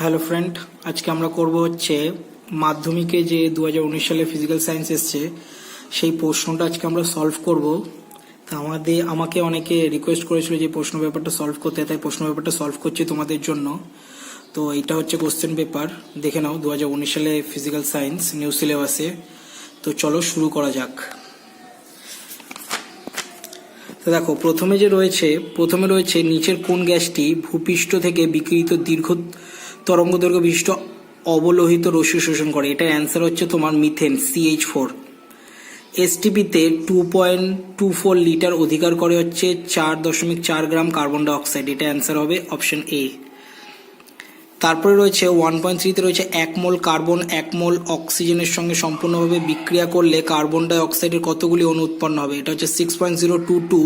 Hello friend আজকে আমরা করব হচ্ছে মাধ্যমিকে যে দু হাজার উনিশ সালে ফিজিক্যাল সায়েন্স এসছে, সেই প্রশ্নটা আজকে আমরা সলভ করব। তা আমাদের আমাকে অনেকে রিকোয়েস্ট করেছিল যে প্রশ্ন পেপারটা সলভ করতে, তাই প্রশ্ন পেপারটা সলভ করছি তোমাদের জন্য। তো এটা হচ্ছে কোশ্চেন পেপার দেখে নাও দু হাজার উনিশ সালে ফিজিক্যাল সায়েন্স নিউ সিলেবাসে তো চলো শুরু করা যাক। তো দেখো, প্রথমে যে রয়েছে, প্রথমে রয়েছে নিচের কোন গ্যাসটি ভূপৃষ্ঠ থেকে বিকিরিত দীর্ঘ তরঙ্গ দৈর্ঘ্য বিশিষ্ট অবলোহিত রশ্মি শোষণ করে। এটার অ্যান্সার হচ্ছে তোমার methane CH four এসটিপিতে two point two four litre অধিকার করে হচ্ছে চার দশমিক চার গ্রাম কার্বন ডাইঅক্সাইড এটা অ্যান্সার হবে অপশন এ তারপরে রয়েছে ওয়ান পয়েন্ট থ্রিতে রয়েছে এক মোল কার্বন এক মোল অক্সিজেনের সঙ্গে সম্পূর্ণভাবে বিক্রিয়া করলে কার্বন ডাই অক্সাইডের কতগুলি অণু উৎপন্ন হবে? এটা হচ্ছে six point zero two two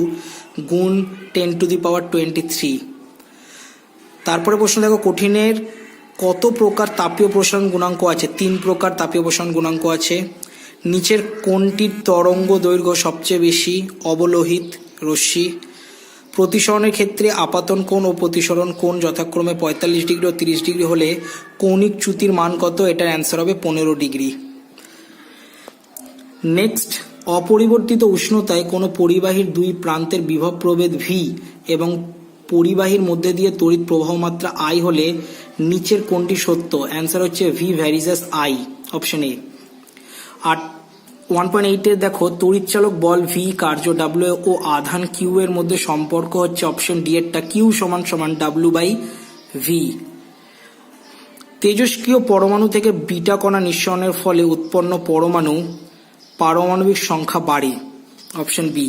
গুণ ten to the power twenty three তারপরে প্রশ্ন দেখো, কঠিনের কত প্রকার তাপীয় প্রসারণ গুণাঙ্ক আছে? তিন প্রকার তাপীয় প্রসারণ গুণাঙ্ক আছে। নিচের কোনটির তরঙ্গ দৈর্ঘ্য সবচেয়ে বেশি? অবলোহিত, রশ্মি। প্রতিসরণের ক্ষেত্রে আপাতন কোণ ও প্রতিসরণ কোণ যথাক্রমে পঁয়তাল্লিশ ডিগ্রি ও তিরিশ ডিগ্রি হলে কৌণিক চ্যুতির মান কত? এটার অ্যান্সার হবে পনেরো ডিগ্রি। নেক্সট, অপরিবর্তিত উষ্ণতায় কোনো পরিবাহীর দুই প্রান্তের বিভব প্রভেদ ভি এবং পরিবাহীর মধ্যে দিয়ে তড়িৎ প্রবাহ মাত্রা আই হলে নিচের কোনটি সত্য? অ্যান্সার হচ্ছে V versus I option A R one point এইটের দেখো তড়িৎচালক বল ভি কার্য ডাব্লিউ ও আধান কিউ এর মধ্যে সম্পর্ক হচ্ছে অপশন ডি এরটা কিউ সমান সমান ডাব্লিউ বাই ভি তেজস্ক্রিয় পরমাণু থেকে বিটা কণা নিঃসরণের ফলে উৎপন্ন পরমাণু পারমাণবিক সংখ্যা বাড়ে অপশন বি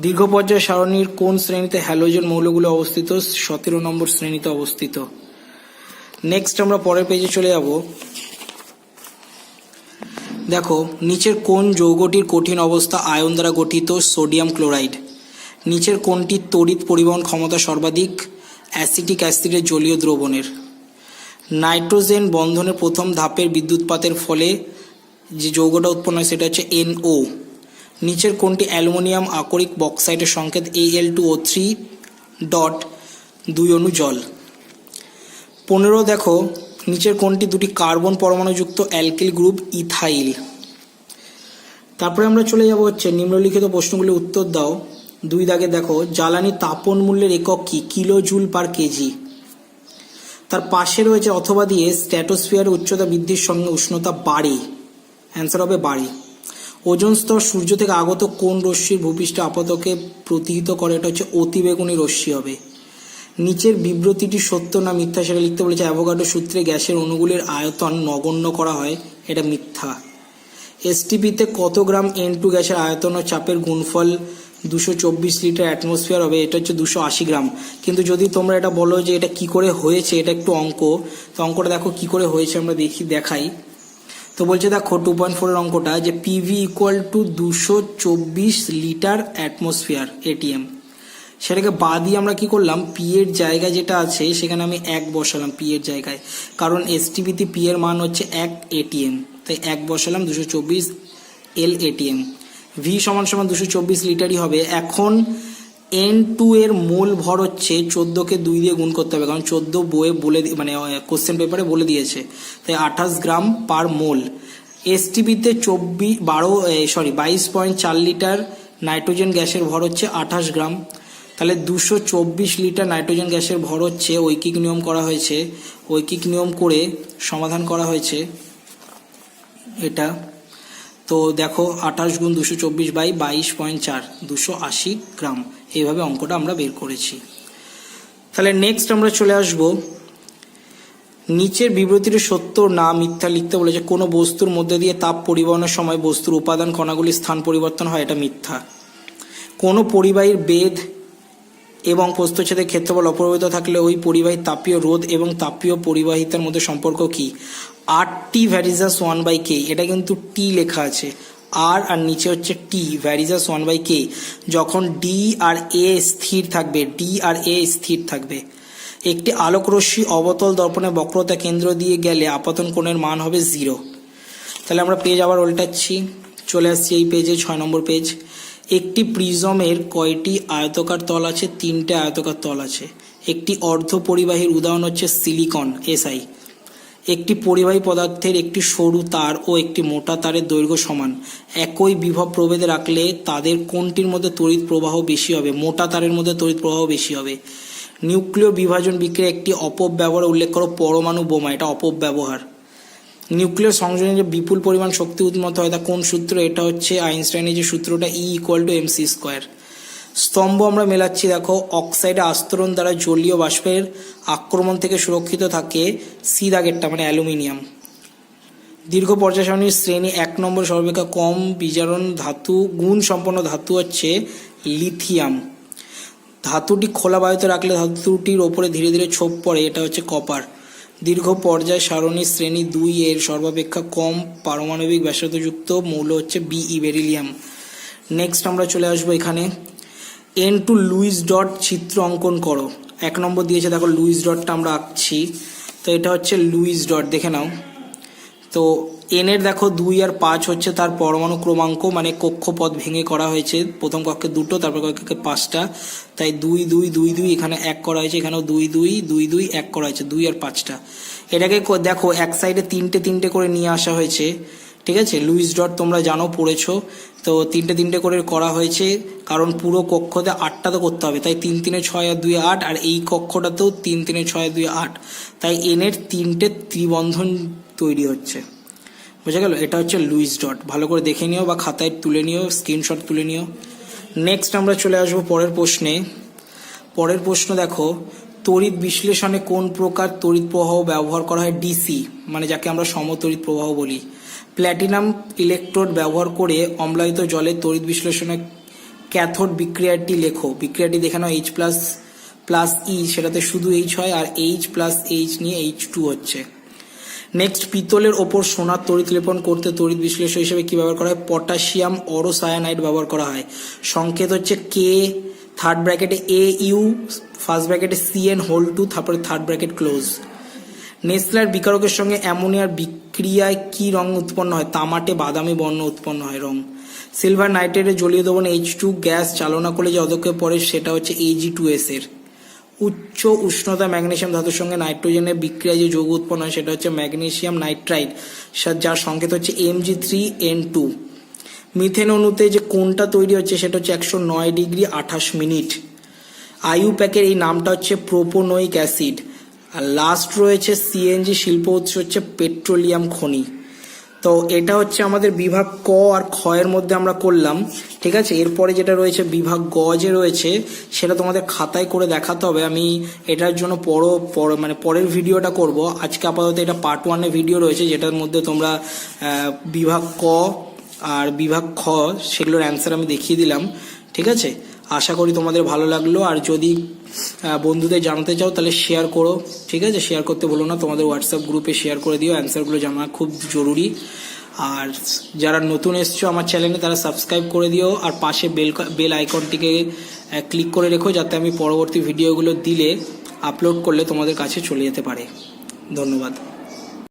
দীর্ঘ পর্যায় সারণীর কোন শ্রেণীতে হ্যালোজেন মৌলগুলো অবস্থিত? সতেরো নম্বর শ্রেণীতে অবস্থিত। নেক্সট আমরা পরের পেজে চলে যাব। দেখো, নিচের কোন যৌগটির কঠিন অবস্থা আয়ন দ্বারা গঠিত? Sodium chloride. নিচের কোনটির তড়িৎ পরিবহন ক্ষমতা সর্বাধিক? অ্যাসিটিক অ্যাসিডের জলীয় দ্রবণের। নাইট্রোজেন বন্ধনের প্রথম ধাপের বিদ্যুৎপাতের ফলে যে যৌগটা উৎপন্ন হয় সেটা হচ্ছে এনও নিচের কোনটি অ্যালুমিনিয়াম আকরিক বক্সাইটের সংকেত L two O three dot দুই অণু জল? পনেরো, দেখো, নিচের কোনটি দুটি কার্বন পরমাণুযুক্ত অ্যালকিল গ্রুপ ইথাইল? তারপরে আমরা চলে যাব হচ্ছে নিম্নলিখিত প্রশ্নগুলি উত্তর দাও। দুই দাগে দেখো, জ্বালানি তাপন মূল্যের একক কি? Kilo joule per KG. তার পাশে রয়েছে অথবা দিয়ে স্ট্র্যাটোস্ফিয়ার উচ্চতা বৃদ্ধির সঙ্গে উষ্ণতা বাড়ে। অ্যান্সার হবে বাড়ে। ওজন স্তর সূর্য থেকে আগত কোন রশ্মির ভূপৃষ্ঠ আপাতকে প্রতিহিত করে, এটা হচ্ছে অতিবেগুনি রশ্মি হবে। নিচের বিব্রতিটি সত্য না মিথ্যা সেটা লিখতে বলেছে অ্যাভোগাডো সূত্রে গ্যাসের অণুগুলির আয়তন নগণ্য করা হয়, এটা মিথ্যা। এসটিপিতে কত গ্রাম এন টু গ্যাসের আয়তন ও চাপের গুণফল দুশো চব্বিশ লিটার অ্যাটমসফিয়ার হবে, এটা হচ্ছে দুশো আশি গ্রাম। কিন্তু যদি তোমরা এটা বলো যে এটা কি করে হয়েছে, এটা একটু অঙ্ক, তো অঙ্কটা দেখো কি করে হয়েছে আমরা দেখি, দেখাই। তো বলছে, দেখো টু পয়েন্ট ফোরের অঙ্কটা যে পিভি ইকুয়াল টু দুশো চব্বিশ লিটার অ্যাটমসফিয়ার এটিএম সেটাকে বাদই আমরা কি করলাম পি এর জায়গায় যেটা আছে, সেখানে আমি এক বসালাম পি এর জায়গায়। কারণ এসটিপিতে পি এর মান হচ্ছে এক এটিএম তাই এক বসালাম দুশো চব্বিশ এল এটিএম ভি সমান সমান দুশো চব্বিশ লিটারই হবে। এখন এন টু এর মোল ভর হচ্ছে চোদ্দোকে দুই দিয়ে গুণ করতে হবে, কারণ চোদ্দ বইয়ে বলে মানে কোশ্চেন পেপারে বলে দিয়েছে। তাই আঠাশ গ্রাম পার মোল। এসটিপিতে চব্বিশ বারো সরি বাইশ পয়েন্ট চার লিটার নাইট্রোজেন গ্যাসের ভর হচ্ছে আঠাশ গ্রাম। তাহলে দুশো চব্বিশ লিটার নাইট্রোজেন গ্যাসের ভর হচ্ছে ঐকিক নিয়ম করা হয়েছে। ঐকিক নিয়ম করে সমাধান করা হয়েছে এটা। তো দেখো, আঠাশ গুণ দুশো চব্বিশ বাই বাইশ পয়েন্ট চার, দুশো আশি গ্রাম। এইভাবে অঙ্কটা আমরা বের করেছি। তাহলে নেক্সট আমরা চলে আসব। নিচের বিবৃতির সত্য না মিথ্যা লিখতে বলেছে, কোনো বস্তুর মধ্যে দিয়ে তাপ পরিবহনের সময় বস্তুর উপাদান কণাগুলির স্থান পরিবর্তন হয়, এটা মিথ্যা। কোনো পরিবাহীর বেদ এবং প্রস্থচ্ছেদের ক্ষেত্রফল অপরিবর্তিত থাকলে ওই পরিবাহী তাপীয় রোধ এবং তাপীয় পরিবাহিতার মধ্যে সম্পর্ক কি? আর T varies as one by K এটা কিন্তু টি লেখা আছে। আর আর নিচে হচ্ছে T varies as one by K যখন ডি আর এ স্থির থাকবে ডি আর এ স্থির থাকবে। একটি আলোকরশ্মি অবতল দর্পণে বক্রতা কেন্দ্র দিয়ে গেলে আপতন কোণের মান হবে জিরো তাহলে আমরা পেজ আবার উল্টাচ্ছি। চলে আসছি এই পেজে, ছয় নম্বর পেজ। একটি প্রিজমের কয়টি আয়তকার তল আছে? তিনটে আয়তকার তল আছে। একটি অর্ধপরিবাহীর উদাহরণ হচ্ছে সিলিকন এসআই একটি পরিবাহী পদার্থের একটি সরু তার ও একটি মোটা তারের দৈর্ঘ্য সমান। একই বিভব প্রভেদে রাখলে তাদের কোনটির মধ্যে তড়িৎ প্রবাহ বেশি হবে? মোটা তারের মধ্যে তড়িৎ প্রবাহ বেশি হবে। নিউক্লিয় বিভাজন বিক্রিয়া একটি অপব্যবহার উল্লেখ করো, পরমাণু বোমা, এটা অপব্যবহার। নিউক্লিয় সংযোজনে যে বিপুল পরিমাণ শক্তি উৎমত হয়, তা কোন সূত্র? এটা হচ্ছে আইনস্টাইনের যে সূত্রটা E equal to M C square স্তম্ভ আমরা মেলাচ্ছি, দেখো, অক্সাইডে আস্তরণ দ্বারা জলীয় বাষ্পের আক্রমণ থেকে সুরক্ষিত থাকে সি দাগেরটা মানে অ্যালুমিনিয়াম। দীর্ঘ পর্যায় শ্রেণি এক নম্বর সর্বাপেক্ষা কম বিজারণ ধাতু, গুণ সম্পন্ন ধাতু হচ্ছে লিথিয়াম। ধাতুটি খোলা বায়ুতে রাখলে ধাতুটির ওপরে ধীরে ধীরে ছোপ পড়ে, এটা হচ্ছে কপার। দীর্ঘ পর্যায় সারণী শ্রেণি দুই এর সর্বাপেক্ষা কম পারমাণবিক ব্যাসার্ধযুক্ত মৌল হচ্ছে বিই বেরিলিয়াম নেক্সট আমরা চলে আসব এখানে। এন টু লুইস ডট চিত্র অঙ্কন করো। এক নম্বর দিয়েছে, দেখো লুইস ডটটা আমরা আঁকছি। তো এটা হচ্ছে লুইস ডট দেখে নাও। তো এনের দেখো দুই আর পাঁচ হচ্ছে তার পরমাণু ক্রমাঙ্ক মানে কক্ষপথ ভেঙে করা হয়েছে। প্রথম কক্ষে দুটো, তারপর কক্ষে পাঁচটা। তাই দুই দুই দুই দুই এখানে এক করা হয়েছে, এখানেও দুই দুই দুই দুই, এক করা হয়েছে, দুই আর পাঁচটা। এটাকে দেখো এক সাইডে তিনটে তিনটে করে নিয়ে আসা হয়েছে। ঠিক আছে? লুইস ডট তোমরা জানো, পড়েছো। তো তিনটে তিনটে করে করা হয়েছে, কারণ পুরো কক্ষতে আটটা তো করতে হবে। তাই তিন তিনে ছয় আর দুই আট, আর এই কক্ষটাতেও তিন তিনে ছয় দুই আট। তাই এনের তিনটে ত্রিবন্ধন তৈরি হচ্ছে। বোঝা গেল? এটা হচ্ছে লুইস ডট ভালো করে দেখে নিও বা খাতায় তুলে নিও স্ক্রিনশট তুলে নিও। নেক্সট আমরা চলে আসব পরের প্রশ্নে। পরের প্রশ্ন দেখো, তড়িৎ বিশ্লেষণে কোন প্রকার তড়িৎ প্রবাহ ব্যবহার করা হয়? ডিসি মানে যাকে আমরা সমতড়িৎ প্রবাহ বলি। প্ল্যাটিনাম ইলেকট্রোড ব্যবহার করে অম্লায়িত জলে তড়িৎ বিশ্লেষণে ক্যাথোড বিক্রিয়াটি লেখো। বিক্রিয়াটি দেখে নাও এইচ প্লাস প্লাস ই সেটাতে শুধু এইচ হয় আর এইচ প্লাস এইচ নিয়ে এইচ টু হচ্ছে। নেক্সট পিতলের ওপর সোনার তড়িৎ লেপন করতে তড়িৎ বিশ্লেষণ হিসেবে কি ব্যবহার করা হয়? পটাশিয়াম অরোসায়ানাইড ব্যবহার করা হয়। সংকেত হচ্ছে কে থার্ড ব্র্যাকেটে এ ইউ ফার্স্ট ব্র্যাকেটে সি এন হোল টু তারপরে থার্ড ব্র্যাকেট ক্লোজ নেসলার বিকারকের সঙ্গে অ্যামোনিয়ার বিক্রিয়ায় কি রং উৎপন্ন হয়? তামাটে, বাদামি বর্ণ উৎপন্ন হয় রং। সিলভার নাইট্রেটে জলীয় দ্রবণ এইচ টু গ্যাস চালনা করলে যে অদক্ষে পড়ে সেটা হচ্ছে এজি টু এস এর। উচ্চ উষ্ণতা ম্যাগনেশিয়াম ধাতুর সঙ্গে নাইট্রোজেনের বিক্রিয়ায় যে যৌগ উৎপন্ন হয় সেটা হচ্ছে ম্যাগনেসিয়াম নাইট্রাইড যার সংকেত হচ্ছে M G three N two methane অণুতে যে কোনটা তৈরি হচ্ছে সেটা হচ্ছে একশো নয় ডিগ্রি আঠাশ মিনিট। আইউ প্যাকের এই নামটা হচ্ছে প্রোপোনোইক অ্যাসিড। আর লাস্ট রয়েছে সিএনজি শিল্প উৎস হচ্ছে পেট্রোলিয়াম খনি। তো এটা হচ্ছে আমাদের বিভাগ ক আর এর মধ্যে আমরা করলাম, ঠিক আছে? এরপরে যেটা রয়েছে বিভাগ গ যে রয়েছে, সেটা তোমাদের খাতায় করে দেখাতে হবে। আমি এটার জন্য পর পর- মানে পরের ভিডিওটা করব। আজকে আপাতত এটা পার্ট ওয়ানের ভিডিও রয়েছে, যেটার মধ্যে তোমরা বিভাগ ক আর বিভাগ খ, সেগুলোর অ্যান্সার আমি দেখিয়ে দিলাম, ঠিক আছে? আশা করি তোমাদের ভালো লাগল। আর যদি বন্ধুদের জানাতে চাও, তাহলে শেয়ার করো, ঠিক আছে? শেয়ার করতে বলো না, তোমাদের হোয়াটসঅ্যাপ গ্রুপে শেয়ার করে দিও অ্যান্সারগুলো জানা খুব জরুরি। আর যারা নতুন এসছো আমার চ্যানেলে তারা সাবস্ক্রাইব করে দিও, আর পাশে বেল বেল আইকনটিকে ক্লিক করে রেখো, যাতে আমি পরবর্তী ভিডিওগুলো দিলে আপলোড করলে তোমাদের কাছে চলে যেতে পারে। ধন্যবাদ।